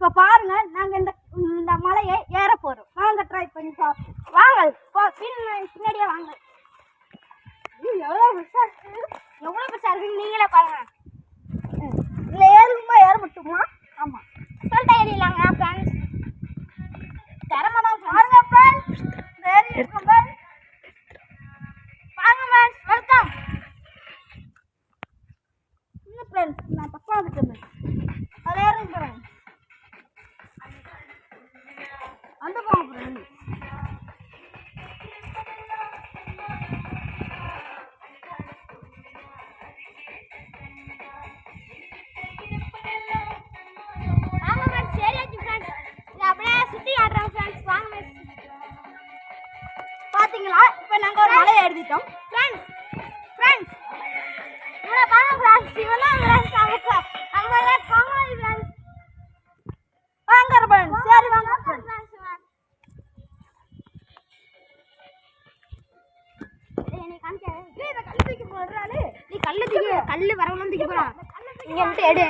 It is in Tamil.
இப்போ பாருங்க நாங்கள் இந்த இந்த மலையை ஏற போகிறோம் வாங்க ட்ரை பண்ணி பார்ப்போம். வாங்க போ பின்னாடியே வாங்க. எவ்வளோ பெருசாக பெருசா இருக்கு. எவ்வளோ பெருசா நீங்களே பாருங்க. இல்லை ஏறுமா ஏற மட்டுமா ஆமாம் சொல்லிட்டு ஏறிடலாங்க ஃப்ரெண்ட்ஸ் திறமை தான் பாருங்க ஃப்ரெண்ட்ஸ் ஏறி இருக்கோம் ஃப்ரெண்ட்ஸ் ஃப்ரெண்ட்ஸ் வெல்கம் இல்லை ஃப்ரெண்ட்ஸ் நான் ஃப்ரெண்ட்ஸ் வாங்க பாத்தீங்களா? இப்போ நாங்கள் ஒரு மலை எழுதிட்டோம் ஃப்ரெண்ட்ஸ் ஃப்ரெண்ட்ஸ் இவனை பாருங்க ஃப்ரெண்ட்ஸ் இவெல்லாம் ஃப்ரெண்ட்ஸ் நமக்கு நம்ம ஃப்ரெண்ட்ஸ் வாங்க சரி வாங்க. நீ கல்லு தூக்கி நீ கல்லு தூக்கி கல்லு வரவணும் தூக்கி போடா. இங்க வந்துட்டு எடு